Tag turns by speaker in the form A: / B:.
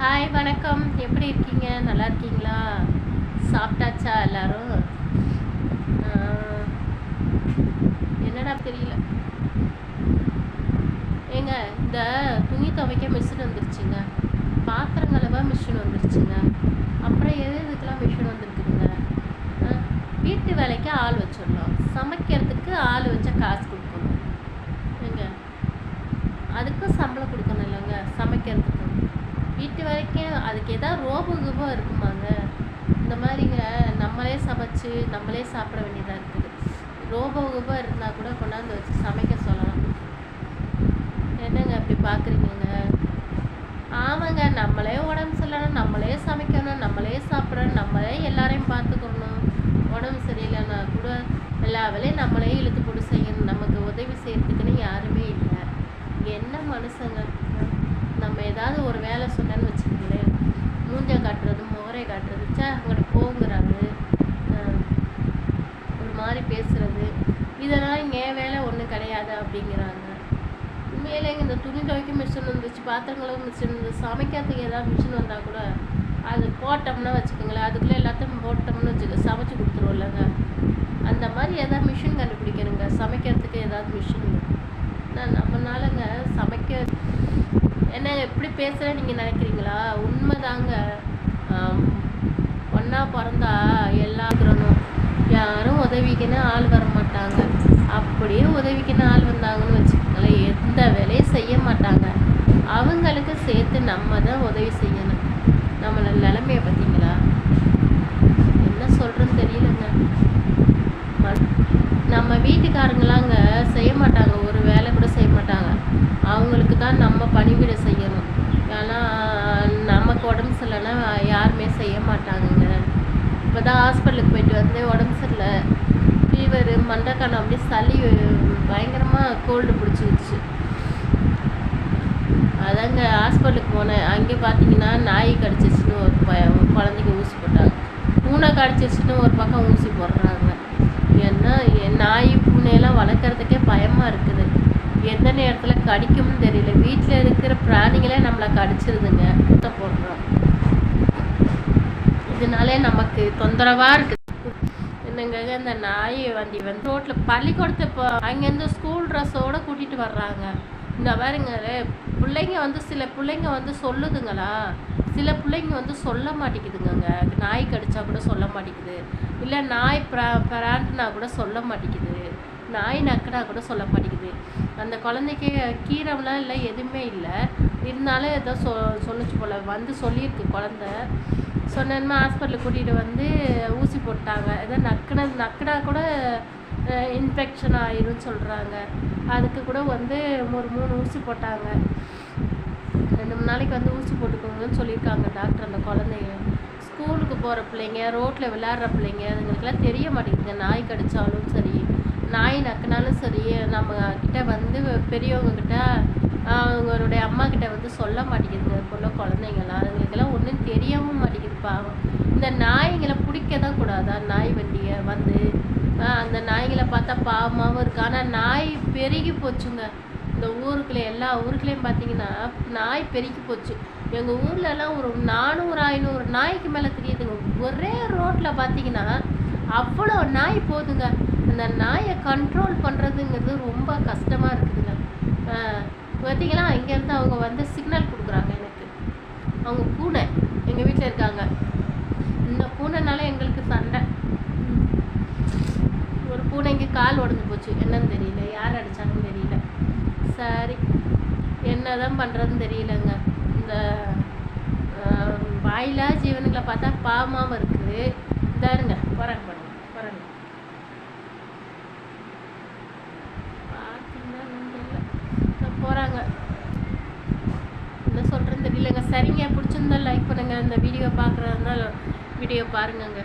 A: Hi வணக்கம். எப்படி இருக்கீங்க? நல்லா இருக்கீங்களா? சாப்பிட்டாச்சா எல்லாரும்? என்னடா தெரியல. ஏங்க இந்த துணி துவைக்க மிஷின் வந்துருச்சுங்க. பாத்திரம் கழுவ மிஷின் வந்துருச்சுங்க. அப்புறம் எது இதுக்கெல்லாம் மிஷின் வந்துருக்குதுங்க? வீட்டு வேலைக்கு ஆள் வச்சிடணும். சமைக்கிறதுக்கு ஆள் வச்சா காசு கொடுக்கணும். ஏங்க அதுக்கும் சம்பளம் கொடுக்கணும் இல்லைங்க சமைக்கிறதுக்கும். வீட்டு வரைக்கும் அதுக்கு ஏதாவது ரோபோ கீபோ இருக்குமாங்க? இந்த மாதிரிங்க நம்மளே சமைச்சு நம்மளே சாப்பிட வேண்டியதாக இருக்குது. ரோபோ கீபோ இருந்தால் கூட கொண்டாந்து வச்சு சமைக்க சொல்லலாம். என்னங்க அப்படி பார்க்குறீங்க ஆமாங்க நம்மளே உடம்பு சரியில்லைனா நம்மளே சமைக்கணும் நம்மளே சாப்பிடணும் நம்மளே எல்லாரையும் பார்த்துக்கணும். உடம்பு சரியில்லைன்னா கூட எல்லா வேலையும் நம்மளே இழுத்து போட்டு செய்யணும். நமக்கு உதவி செய்யறதுக்குன்னு யாருமே இல்லை. என்ன மனுஷங்க? ஏதாவது ஒரு வேலை சொன்னேன்னு வச்சுக்கோங்களேன். மூஞ்ச காட்டுறது முகரை காட்டுறது சே அங்கிட்ட போங்கிறாரு ஒரு மாதிரி பேசுகிறது இதெல்லாம் இங்கே என் வேலை ஒன்றும் கிடையாது அப்படிங்கிறாங்க. உண்மையிலேங்க இந்த துணி துவைக்க மிஷின் வந்துச்சு பாத்திரம் கழுவ மிஷின் வந்து சமைக்கிறதுக்கு ஏதாவது மிஷின் வந்தால் கூட அது போட்டோம்னா வச்சுக்கோங்களேன் அதுக்குள்ளே எல்லாத்தையும் போட்டோம்னு வச்சுக்க சமைச்சு கொடுத்துருவோம்லங்க. அந்த மாதிரி எதாவது மிஷின் கண்டுபிடிக்கணுங்க சமைக்கிறதுக்கு ஏதாவது மிஷின். நான் நம்மனாலங்க சமைக்க என்ன எப்படி பேசுகிறேன் நீங்கள் நினைக்கிறீங்களா? உண்மைதாங்க. ஒன்றா பிறந்தா எல்லாத்துறணும் யாரும் உதவிக்குன்னு ஆள் வர மாட்டாங்க. அப்படியே உதவிக்குன்னு ஆள் வந்தாங்கன்னு வச்சுக்கோங்களேன். எந்த வேலையும் செய்ய மாட்டாங்க. அவங்களுக்கு சேர்த்து நம்ம தான் உதவி செய்யணும். நம்மளோட நிலைமைய பார்த்தீங்களா? என்ன சொல்கிறேன்னு தெரியலங்க. ம- நம்ம வீட்டுக்காரங்களாங்க செய்ய மாட்டாங்க. ஒரு வேலை அவங்களுக்கு தான் நம்ம பணிவிட செய்யணும். ஏன்னா நமக்கு உடம்பு சரியில்லைன்னா யாருமே செய்ய மாட்டாங்கங்க. இப்போ தான் ஹாஸ்பிட்டலுக்கு போயிட்டு வந்து உடம்பு சரியில்லை. ஃபீவர் மண்டக்கானம் அப்படியே சளி பயங்கரமாக கோல்டு பிடிச்சிருச்சு. அதாங்க ஹாஸ்பிட்டலுக்கு போனேன். அங்கே பார்த்தீங்கன்னா நாய் கடிச்சிச்சுன்னு ஒரு ப குழந்தைக்கு ஊசி போட்டாங்க. பூனை கடிச்சிச்சுன்னு ஒரு பக்கம் ஊசி போடுறாங்க. ஏன்னா என் நாய் பூனையெல்லாம் வளர்க்குறதுக்கே பயமாக இருக்குது. எந்த நேரத்தில் கடிக்கும்னு தெரியல. வீட்டில் இருக்கிற பிராணிகளே நம்மளை கடிச்சிருதுங்க. போடுறோம். இதனாலே நமக்கு தொந்தரவாக இருக்குது என்னங்க இந்த நாய் வண்டி வந்து ரோட்டில் பள்ளிக்கூடத்தை இப்போ அங்கேருந்து ஸ்கூல் ட்ரெஸ்ஸோடு கூட்டிகிட்டு வர்றாங்க. இந்த பாருங்க பிள்ளைங்க வந்து சில பிள்ளைங்க வந்து சொல்லுதுங்களா? சில பிள்ளைங்க வந்து சொல்ல மாட்டேங்குதுங்க நாய் கடிச்சா கூட சொல்ல மாட்டேங்குது. இல்லை நாய் பிரா பிராண்டுனா கூட சொல்ல மாட்டேங்குது. நாய் நக்கடா கூட சொல்ல மாட்டேங்குது. அந்த குழந்தைக்கு கீரம்லாம் இல்லை எதுவுமே இல்லை. இருந்தாலும் ஏதோ சொ சொல்லிச்சு போல் வந்து சொல்லியிருக்கு குழந்த. சொன்னேன்னா ஹாஸ்பிட்டலுக்கு கூட்டிகிட்டு வந்து ஊசி போட்டாங்க. ஏதோ நக்குன நக்கடா கூட இன்ஃபெக்ஷன் ஆயிரும்னு சொல்கிறாங்க அதுக்கு கூட வந்து ஒரு மூணு ஊசி போட்டாங்க. ரெண்டு மூணு நாளைக்கு வந்து ஊசி போட்டுக்கோங்கன்னு சொல்லியிருக்காங்க டாக்டர் அந்த குழந்தைங்க ஸ்கூலுக்கு போகிற பிள்ளைங்க ரோட்டில் விளையாடுற பிள்ளைங்க அதுங்களுக்கெல்லாம் தெரிய மாட்டேங்குதுங்க நாய் கடித்தாலும் சரி. நாய் நக்குனாலும் சரி நம்ம கிட்ட வந்து பெரியவங்க கிட்ட அவங்களுடைய அம்மா கிட்ட வந்து சொல்ல மாட்டேங்குது பொண்ணு குழந்தைங்களாம் அதுங்களுக்கெல்லாம் ஒன்றும் தெரியவும் மாட்டேங்குது பாவம் இந்த நாய்ங்களை பிடிக்க தான் கூடாதா? நாய் வண்டியை வந்து அந்த நாய்களை பார்த்தா பாவமாகவும் இருக்கு. ஆனால் நாய் பெருகி போச்சுங்க. இந்த ஊருக்குள்ளே எல்லா ஊருக்குள்ளேயும் பார்த்தீங்கன்னா நாய் பெருகி போச்சு. எங்கள் ஊர்லலாம் ஒரு நானூறு ஐநூறு நாய்க்கு மேலே தெரியுதுங்க. ஒரே ரோட்டில் பார்த்தீங்கன்னா அவ்வளோ நாய் போதுங்க. அந்த நாயை கண்ட்ரோல் பண்ணுறதுங்கிறது ரொம்ப கஷ்டமாக இருக்குதுங்க. ஆஹ் பார்த்தீங்களா இங்கேருந்து அவங்க வந்து சிக்னல் கொடுக்குறாங்க எனக்கு. அவங்க பூனை எங்கள் வீட்டில் இருக்காங்க. இந்த பூனைனால எங்களுக்கு சண்டை. ஒரு பூனைக்கு கால் உடஞ்சி போச்சு. என்னன்னு தெரியல. யார் அடிச்சாங்கன்னு தெரியல. சரி. என்ன தான் பண்ணுறதுன்னு தெரியலங்க. இந்த வாயிலா ஜீவனுங்களை பார்த்தா பாவமாகவும் இருக்குது. தருங்க போகிறாங்க பாருங்க போகிறாங்க பார்த்தீங்கன்னா போகிறாங்க என்ன சொல்கிறேன்னு தெரியலங்க. சரிங்க பிடிச்சிருந்தா லைக் பண்ணுங்கள் இந்த வீடியோ பார்க்குறதுனால வீடியோ பாருங்கங்க.